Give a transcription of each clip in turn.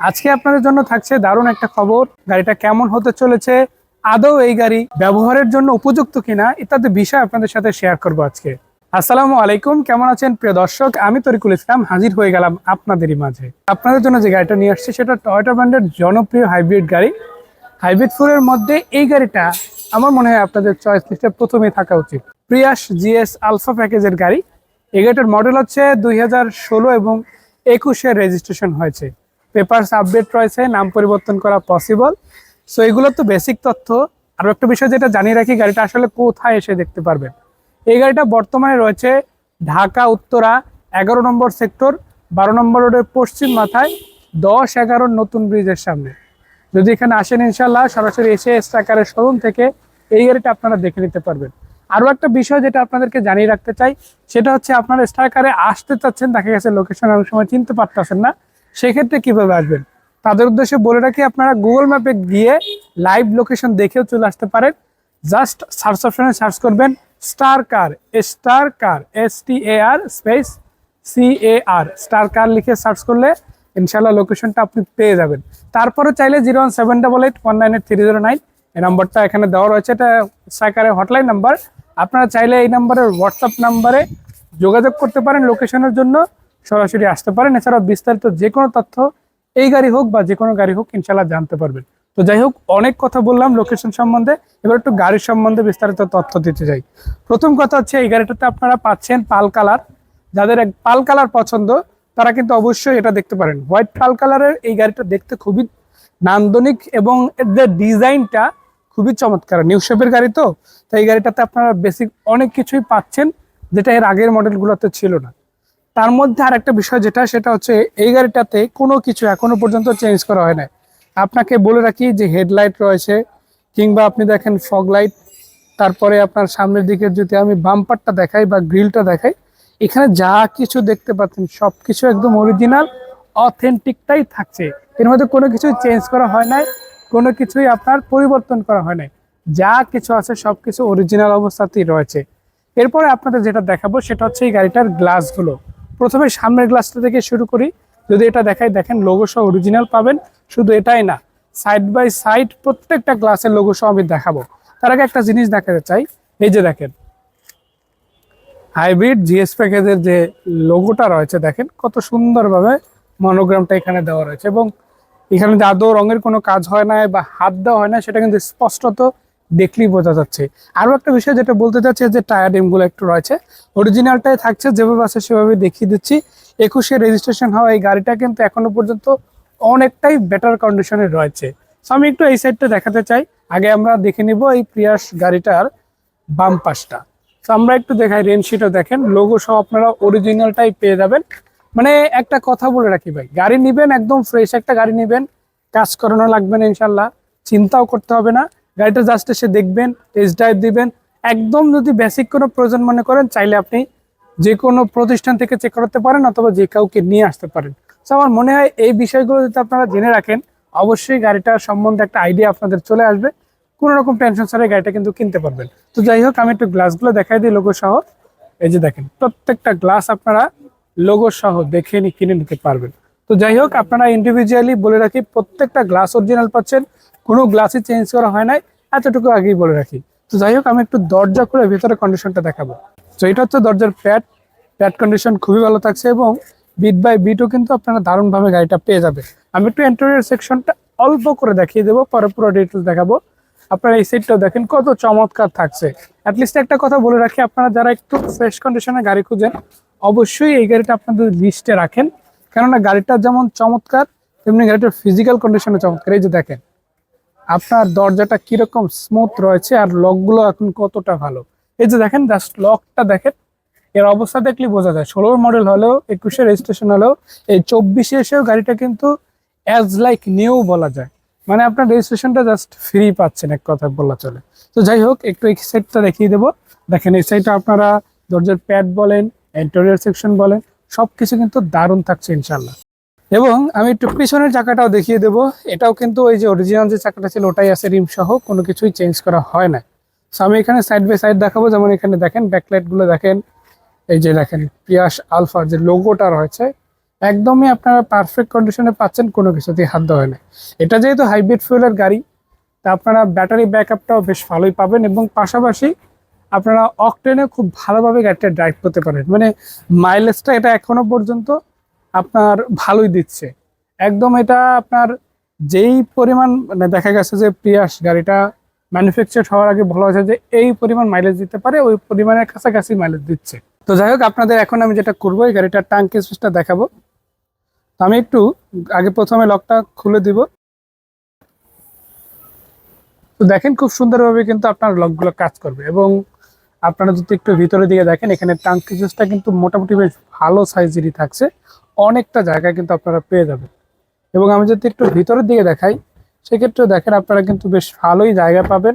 আজকে আপনাদের জন্য থাকছে দারুণ একটা খবর। গাড়িটা কেমন হতে চলেছে, আদৌ এই গাড়ি ব্যবহারের জন্য উপযুক্ত কিনা, ইত্যাদি বিষয় আপনাদের সাথে শেয়ার করব আজকে। আসসালামু আলাইকুম, কেমন আছেন প্রিয় দর্শক? আমি তরিকুল ইসলাম, হাজির হয়ে গেলাম আপনাদেরই মাঝে। আপনাদের জন্য যে গাড়িটা নিয়ে আসছে, সেটা টয়টা ব্র্যান্ডের জনপ্রিয় হাইব্রিড গাড়ি। হাইব্রিড ফোরের মধ্যে এই গাড়িটা আমার মনে হয় আপনাদের চয়েস লিস্টে প্রথমে থাকা উচিত। প্রিয়াস জিএস আলফা প্যাকেজের গাড়ি। এই গাড়িটার মডেল হচ্ছে দুই হাজার ষোলো এবং একুশের রেজিস্ট্রেশন হয়েছে। পেপারস আপডেট রয়েছে, নাম পরিবর্তন করা পসিবল সো এগুলো তো বেসিক তথ্য। আরও একটা বিষয় যেটা জানিয়ে রাখি, গাড়িটা আসলে কোথায় এসে দেখতে পারবেন এই গাড়িটা বর্তমানে রয়েছে ঢাকা, উত্তরা, এগারো নম্বর সেক্টর বারো নম্বর রোডের পশ্চিম মাথায়, দশ এগারো নতুন ব্রিজের সামনে। যদি এখানে আসেন ইনশাল্লাহ সরাসরি এসে স্ট্রাকারের শোরুম থেকে এই গাড়িটা আপনারা দেখে নিতে পারবেন। আরও একটা বিষয় যেটা আপনাদেরকে জানিয়ে রাখতে চাই, সেটা হচ্ছে আপনারা স্ট্রাকারে আসতে চাচ্ছেন, দেখা গেছে লোকেশন অনেক সময় চিনতে পারতেছেন না সেক্ষেত্রে কীভাবে আসবেন? তাদের উদ্দেশ্যে বলে রাখি, আপনারা গুগল ম্যাপে গিয়ে লাইভ লোকেশন দেখেও চলে আসতে পারেন। জাস্ট সার্চ অপশনে সার্চ করবেন star car star car S T A R space C A R star car লিখে সার্চ করলে ইনশাল্লাহ লোকেশনটা আপনি পেয়ে যাবেন। তারপরে চাইলে zero one seven double eight one nine eight three zero nine এই নাম্বারটা এখানে দেওয়া রয়েছে, এটা সাইকারের হটলাইন নাম্বার আপনারা চাইলে এই নাম্বারের হোয়াটসঅ্যাপ নাম্বারে যোগাযোগ করতে পারেন লোকেশনের জন্য। সরাসরি আসতে পারেন। এছাড়াও বিস্তারিত যে কোনো তথ্য এই গাড়ি হোক বা যে কোনো গাড়ি হোক ইনশাল্লাহ জানতে পারবেন। তো যাই হোক, অনেক কথা বললাম লোকেশন সম্বন্ধে। এবার একটু গাড়ির সম্বন্ধে বিস্তারিত তথ্য দিতে চাই। প্রথম কথা হচ্ছে, এই গাড়িটাতে আপনারা পাচ্ছেন পাল কালার। যাদের এক পাল কালার পছন্দ, তারা কিন্তু অবশ্যই এটা দেখতে পারেন। হোয়াইট পাল কালারের এই গাড়িটা দেখতে খুবই নান্দনিক এবং যে ডিজাইনটা খুবই চমৎকার। নিউ শেপের গাড়ি তো, তাই এই গাড়িটাতে আপনারা বেসিক অনেক কিছুই পাচ্ছেন, যেটা এর আগের মডেলগুলোতে ছিল না। তার মধ্যে আর একটা বিষয় যেটা, সেটা হচ্ছে এই গাড়িটাতে কোনো কিছু এখনও পর্যন্ত চেঞ্জ করা হয় না আপনাকে বলে রাখি যে হেডলাইট রয়েছে, কিংবা আপনি দেখেন ফগ লাইট তারপরে আপনার সামনের দিকে যদি আমি বাম্পারটা দেখাই বা গ্রিলটা দেখাই, এখানে যা কিছু দেখতে পাচ্ছেন সব কিছু একদম অরিজিনাল অথেন্টিকটাই থাকছে। এর মধ্যে কোনো কিছু চেঞ্জ করা হয় নাই, কোনো কিছুই আপনার পরিবর্তন করা হয় নাই। যা কিছু আছে সব কিছু অরিজিনাল অবস্থাতেই রয়েছে। এরপরে আপনাদের যেটা দেখাবো, সেটা হচ্ছে এই গাড়িটার গ্লাসগুলো প্রথমে সামনের গ্লাসটা থেকে শুরু করি। যদি এটা দেখাই, দেখেন লোগো সহ অরিজিনাল পাবেন। শুধু এটাই না সাইড বাই সাইড প্রত্যেকটা গ্লাসের লোগো সহ আমি দেখাবো। তার আগে একটা জিনিস দেখাতে চাই। এই যে দেখেন হাইব্রিড জিএস প্যাকেজের যে লোগোটা রয়েছে, দেখেন কত সুন্দরভাবে মনোগ্রামটা এখানে দেওয়া রয়েছে। এবং এখানে যে আদৌ রঙের কোনো কাজ হয় না বা হাত দেওয়া হয় না সেটা কিন্তু স্পষ্টত দেখলেই বোঝা যাচ্ছে। আরও একটা বিষয় যেটা বলতে চাচ্ছি যে টায়ার রিমগুলো একটু রয়েছে অরিজিনালটাই থাকছে, যেভাবে আছে সেভাবে দেখিয়ে দিচ্ছি। একুশে রেজিস্ট্রেশন হওয়া এই গাড়িটা কিন্তু এখনও পর্যন্ত অনেকটাই বেটার কন্ডিশনে রয়েছে। সো আমি একটু এই সাইডটা দেখাতে চাই। আগে আমরা দেখে নিব এই প্রিয়াস গাড়িটার বাম পাশটা। তো আমরা একটু দেখাই রেনশিটও দেখেন। লোগো সহ আপনারা অরিজিনালটাই পেয়ে যাবেন। মানে একটা কথা বলে রাখি ভাই, গাড়ি নিবেন, একদম ফ্রেশ একটা গাড়ি নিবেন। কাজ করানো লাগবে না ইনশাল্লাহ, চিন্তাও করতে হবে না। গাড়িটা জাস্ট এসে দেখবেন টেস্ট ড্রাইভ দিবেন। একদম যদি বেসিক কোনো প্রয়োজন মনে করেন, চাইলে আপনি যে কোনো প্রতিষ্ঠান থেকে চেক করতে পারেন অথবা যে কাউকে নিয়ে আসতে পারেন। তো আমার মনে হয় এই বিষয়গুলো যদি আপনারা জেনে রাখেন, অবশ্যই গাড়িটার সম্বন্ধে একটা আইডিয়া আপনাদের চলে আসবে। কোনো রকম টেনশন ছাড়াই গাড়িটা কিন্তু কিনতে পারবেন। তো যাই হোক, আমি একটু গ্লাসগুলো দেখাই দিই লোগো সহ। এই যে দেখেন, প্রত্যেকটা গ্লাস আপনারা লোগো সহ দেখে নি, কিনে নিতে পারবেন। তো যাই হোক, আপনারা ইন্ডিভিজুয়ালি বলে রাখি, প্রত্যেকটা গ্লাস অরিজিনাল পাচ্ছেন। কোনো গ্লাসই চেঞ্জ করা হয় নাই। এতটুকু আগেই বলে রাখি। তো যাই হোক, আমি একটু দরজা খুলে ভেতরে কন্ডিশনটা দেখাবো। তো এটা হচ্ছে দরজার প্যাড প্যাড কন্ডিশন খুবই ভালো থাকছে এবং বিট বাই বিটও কিন্তু আপনারা দারুণভাবে গাড়িটা পেয়ে যাবে আমি একটু ইন্টেরিয়র সেকশনটা অল্প করে দেখিয়ে দেবো, পরে পুরো ডিটেলস দেখাবো। আপনারা এই সাইডটাও দেখেন, কত চমৎকার থাকছে। অ্যাটলিস্ট একটা কথা বলে রাখি, আপনারা যারা একটু ফ্রেশ কন্ডিশনে গাড়ি খুঁজেন, অবশ্যই এই গাড়িটা আপনাদের লিস্টে রাখেন। কেননা গাড়িটা যেমন চমৎকার, তেমনি গাড়িটার ফিজিক্যাল কন্ডিশনে চমৎকার। এই যে দেখেন আপনার দরজাটা কীরকম স্মুথ রয়েছে আর লকগুলো এখন কতটা ভালো? এই যে দেখেন জাস্ট লকটা দেখেন, এর অবস্থা দেখলে বোঝা যায়। ষোলোর মডেল হলেও একুশে রেজিস্ট্রেশন হলেও, এই চব্বিশে এসেও গাড়িটা কিন্তু অ্যাজ লাইক নিউ বলা যায়। মানে আপনার রেজিস্ট্রেশনটা জাস্ট ফ্রি পাচ্ছেন, এক কথা বলা চলে। তো যাই হোক, একটু এই সাইডটা দেখিয়ে দেবো। দেখেন, এই সাইডটা আপনারা দরজার প্যাড বলেন ইন্টেরিয়র সেকশন বলেন সব কিছু কিন্তু দারুণ থাকছে ইনশাল্লাহ এবং আমি একটু পিছনের চাকাটাও দেখিয়ে দেবো। এটাও কিন্তু ওই যে অরিজিনাল যে চাকাটা ছিল, ওটাই আছে রিম সহ, কোনো কিছুই চেঞ্জ করা হয় না। সো আমি এখানে সাইড বাই সাইড দেখাবো। যেমন এখানে দেখেন ব্যাকলাইটগুলো দেখেন, এই যে দেখেন পিয়াস আলফার যে লোগোটা রয়েছে, একদমই আপনারা পারফেক্ট কন্ডিশনে পাচ্ছেন, কোনো কিছুতেই হাত দেওয়া হয় না। এটা যেহেতু হাইব্রিড ফুয়েলের গাড়ি, তা আপনারা ব্যাটারি ব্যাকআপটাও বেশ ভালোই পাবেন এবং পাশাপাশি আপনারা অকটেনে খুব ভালোভাবে গাড়িটা ড্রাইভ করতে পারেন। মানে মাইলেজটা এটা এখনও পর্যন্ত আপনার ভালোই দিচ্ছে। একদম এটা আপনার যেই পরিমাণ মানে দেখা গেছে যে প্রিয়াস গাড়িটা ম্যানুফ্যাকচার হওয়ার আগে বলা হয়েছে যে এই পরিমাণ মাইলেজ দিতে পারে, ওই পরিমাণের কাছাকাছি মাইলেজ দিচ্ছে। তো যাই হোক, আপনাদের এখন আমি যেটা করব, এই গাড়িটার টাঙ্ক স্পেসটা দেখাবো। তো আমি একটু আগে প্রথমে লকটা খুলে দিব। তো দেখেন খুব সুন্দরভাবে কিন্তু আপনার লকগুলো কাজ করবে এবং আপনারা যদি একটু ভিতরের দিকে দেখেন, এখানে টাঙ্ক স্পেসটা কিন্তু মোটামুটি বেশ ভালো সাইজেরই থাকছে। অনেকটা জায়গা কিন্তু আপনারা পেয়ে যাবেন। এবং আমি যদি একটু ভিতরের দিকে দেখাই সেক্ষেত্রে দেখেন আপনারা কিন্তু বেশ ভালোই জায়গা পাবেন।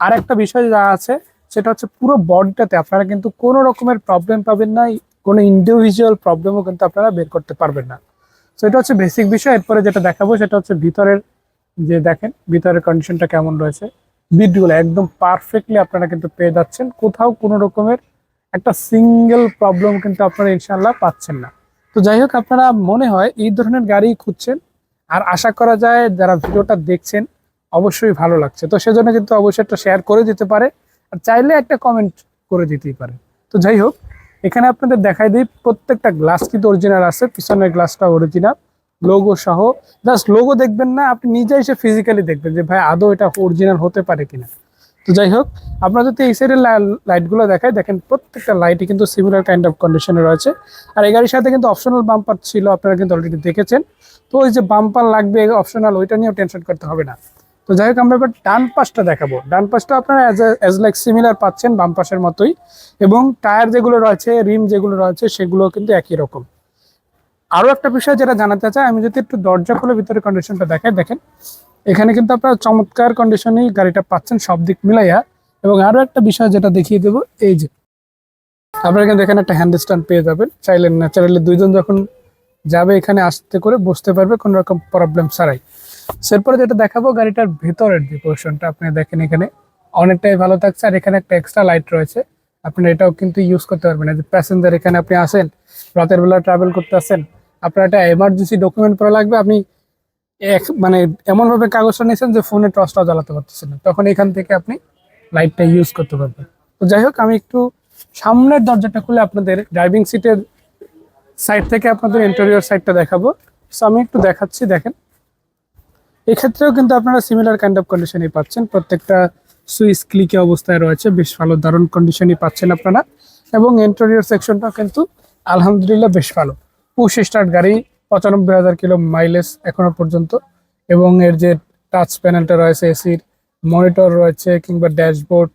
আর একটা বিষয় যা আছে, সেটা হচ্ছে পুরো বডিটাতে আপনারা কিন্তু কোনো রকমের প্রবলেম পাবেন না, কোনো ইন্ডিভিজুয়াল প্রবলেমও কিন্তু আপনারা বের করতে পারবেন না। তো এটা হচ্ছে বেসিক বিষয়। এরপরে যেটা দেখাবো, সেটা হচ্ছে ভিতরের যে দেখেন, ভিতরের কন্ডিশনটা কেমন রয়েছে। বিটগুলো একদম পারফেক্টলি আপনারা কিন্তু পেয়ে যাচ্ছেন। কোথাও কোনো রকমের একটা সিঙ্গেল প্রবলেম কিন্তু আপনারা ইনশাল্লাহ পাচ্ছেন না। তো যাই হোক, আপনারা মনে হয় এই ধরনের গাড়ি খুঁজছেন। আর আশা করা যায় যারা ভিডিওটা দেখছেন, অবশ্যই ভালো লাগছে। তো সেজন্য কিন্তু অবশ্যই একটা শেয়ার করে দিতে পারে। আর চাইলে একটা কমেন্ট করে দিতেই পারে। তো যাই হোক, এখানে আপনাদের দেখাই দিই, প্রত্যেকটা গ্লাস কিন্তু অরিজিনাল আছে, পিছনের গ্লাসটা অরিজিনাল লোগো সহ। জাস্ট লোগো দেখবেন না, আপনি নিজে এসে ফিজিক্যালি দেখবেন যে, ভাই, আদৌ এটা অরিজিনাল হতে পারে কিনা? তো যাই হোক, আপনারা যদি এই সাইডের লাইটগুলো দেখায়, দেখেন প্রত্যেকটা লাইটই কিন্তু সিমিলার কাইন্ড অফ কন্ডিশনে রয়েছে। আর এই গাড়ির সাথে কিন্তু অপশনাল বাম্পার ছিল, আপনারা কিন্তু অলরেডি দেখেছেন। তো ওই যে বাম্পার লাগবে অপশনাল ওইটা নিয়েও টেনশন করতে হবে না। তো যাই হোক, আমরা এবার ডান পাশটা দেখাবো। ডান পাশটা আপনারা অ্যাজ অ্যাজ লাইক সিমিলার পাচ্ছেন বাম পাশের মতোই। এবং টায়ার যেগুলো রয়েছে রিম যেগুলো রয়েছে সেগুলো কিন্তু একই রকম। আরও একটা বিষয় যেটা জানাতে চাই, আমি যদি একটু দরজা খুলে ভিতরে কন্ডিশনটা দেখাই, দেখেন। এখানে কিন্তু আপনারা চমৎকার কন্ডিশনেই গাড়িটা পাচ্ছেন সব দিক মিলাইয়া। এবং আরও একটা বিষয় যেটা দেখিয়ে দেবো, এই যে আপনারা কিন্তু এখানে একটা হ্যান্ড স্ট্যান্ড পেয়ে যাবেন। চাইলেন ন্যাচারালি দুইজন যখন যাবে এখানে আসতে করে বসতে পারবে, কোনো রকম প্রবলেম ছাড়াই। এরপরে যেটা দেখাবো গাড়িটার ভেতরের যে পোর্শনটা আপনি দেখেন এখানে অনেকটাই ভালো থাকছে। আর এখানে একটা এক্সট্রা লাইট রয়েছে। আপনি এটাও কিন্তু ইউজ করতে পারবেন। যে প্যাসেঞ্জার এখানে আপনি আসেন, রাতের বেলা ট্রাভেল করতে আসেন, আপনার একটা এমার্জেন্সি ডকুমেন্ট করা লাগবে। আপনি এক মানে এমনভাবে কাগজটা নিয়েছেন যে ফোনে টর্চটাও জ্বালাতে পারতেছেন না। তখন এখান থেকে আপনি লাইটটা ইউজ করতে পারবেন। তো যাই হোক, আমি একটু সামনের দরজাটা খুলে আপনাদের ড্রাইভিং সিটের সাইড থেকে আপনাদের ইন্টেরিয়র সাইডটা দেখাবো। সো আমি একটু দেখাচ্ছি, দেখেন। এক্ষেত্রেও কিন্তু আপনারা সিমিলার কাইন্ড অফ কন্ডিশনই পাচ্ছেন। প্রত্যেকটা সুইচ ক্লিকে অবস্থায় রয়েছে, বেশ ভালো দারুণ কন্ডিশনই পাচ্ছেন আপনারা। এবং ইন্টেরিয়র সেকশনটাও কিন্তু আলহামদুলিল্লাহ বেশ ভালো। পুশ স্টার্ট গাড়ি পঁচানব্বই হাজার কিলো মাইলেজ এখনও পর্যন্ত। এবং এর যে টাচ প্যানেলটা রয়েছে এসির মনিটর রয়েছে, কিংবা ড্যাশবোর্ড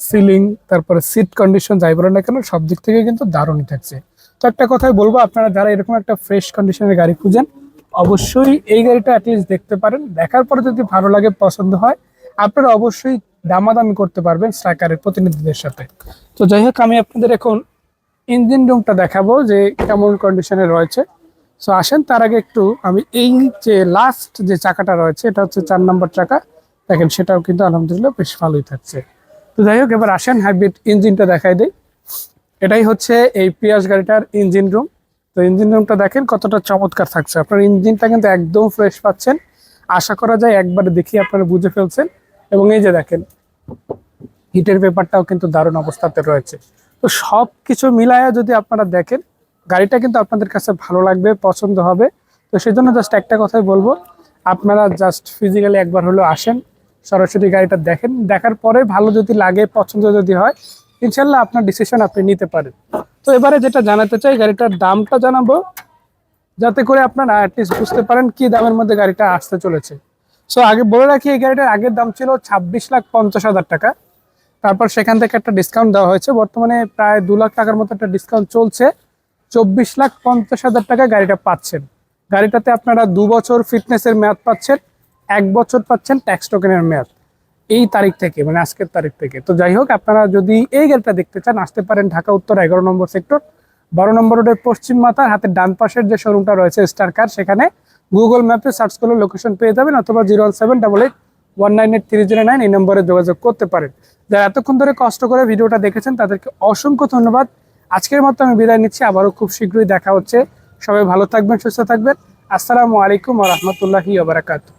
সিলিং তারপরে সিট কন্ডিশন যাই বলেন না কেন, সব দিক থেকে কিন্তু দারুণই থাকছে। তো একটা কথাই বলব, আপনারা যারা এরকম একটা ফ্রেশ কন্ডিশনের গাড়ি খুঁজেন, অবশ্যই এই গাড়িটা অ্যাটলিস্ট দেখতে পারেন। দেখার পরে যদি ভালো লাগে, পছন্দ হয়, আপনারা অবশ্যই দামাদামি করতে পারবেন স্ট্রাইকারের প্রতিনিধিদের সাথে। তো যাই হোক, আমি আপনাদের এখন ইঞ্জিন রুমটা দেখাবো যে কেমন কন্ডিশনে রয়েছে। সো আসেন, তার আগে একটু আমি এই যে লাস্ট যে চাকাটা রয়েছে, এটা হচ্ছে চার নম্বর চাকা। দেখেন, সেটাও কিন্তু আলহামদুলিল্লাহ বেশ ভালোই থাকছে। তো যাই হোক, এবার আসেন হাইব্রিড ইঞ্জিনটা দেখাই দেই। এটাই হচ্ছে এই পিয়াস গাড়িটার ইঞ্জিন রুম তো ইঞ্জিন রুমটা দেখেন, কতটা চমৎকার থাকছে। আপনার ইঞ্জিনটা কিন্তু একদম ফ্রেশ পাচ্ছেন। আশা করা যায় একবারে দেখি আপনারা বুঝে ফেলছেন। এবং এই যে দেখেন হিটের পেপারটাও কিন্তু দারুণ অবস্থাতে রয়েছে। তো সব কিছু মিলায়া যদি আপনারা দেখেন গাড়িটা কিন্তু আপনাদের কাছে ভালো লাগবে, পছন্দ হবে। তো সেই জন্য জাস্ট একটা কথাই বলব, আপনারা জাস্ট ফিজিক্যালি একবার হলেও আসেন, সরাসরি গাড়িটা দেখেন। দেখার পরে ভালো যদি লাগে, পছন্দ যদি হয়, ইনশাল্লাহ আপনার ডিসিশন আপনি নিতে পারেন। তো এবারে যেটা জানাতে চাই, গাড়িটার দামটা জানাব, যাতে করে আপনারা অ্যাটলিস্ট বুঝতে পারেন কি দামের মধ্যে গাড়িটা আসতে চলেছে। সো আগে বলে রাখি, এই গাড়িটার আগের দাম ছিল ছাব্বিশ লাখ পঞ্চাশ হাজার টাকা। তারপর সেখান থেকে একটা ডিসকাউন্ট দেওয়া হয়েছে। বর্তমানে প্রায় দু লাখ টাকার মতো একটা ডিসকাউন্ট চলছে। চব্বিশ লাখ পঞ্চাশ হাজার টাকা গাড়িটা পাচ্ছেন। গাড়িটাতে আপনারা দু বছর ফিটনেসের মেয়াদ পাচ্ছেন, এক বছর পাচ্ছেন ট্যাক্স টোকেনের মেয়াদ। এই তারিখ থেকে মানে আজকের তারিখ থেকে। তো যাই হোক, আপনারা যদি এই গাড়িটা দেখতে চান, আসতে পারেন ঢাকা উত্তর এগারো নম্বর সেক্টর, বারো নম্বর রোডের পশ্চিম মাথার হাতের ডান পাশের যে শোরুমটা রয়েছে স্টার কার সেখানে গুগল ম্যাপে সার্চ করলে লোকেশন পেয়ে যাবেন, অথবা zero one seven double eight one nine eight three zero nine এই নম্বরে যোগাযোগ করতে পারেন। যারা এতক্ষণ ধরে কষ্ট করে ভিডিওটা দেখেছেন, তাদেরকে অসংখ্য ধন্যবাদ। আজকের মতো আমি বিদায় নিচ্ছি, আবারও খুব শীঘ্রই দেখা হচ্ছে। সবাই ভালো থাকবেন, সুস্থ থাকবেন। আসসালামু আলাইকুম রহমতুল্লাহি আবরাকাতু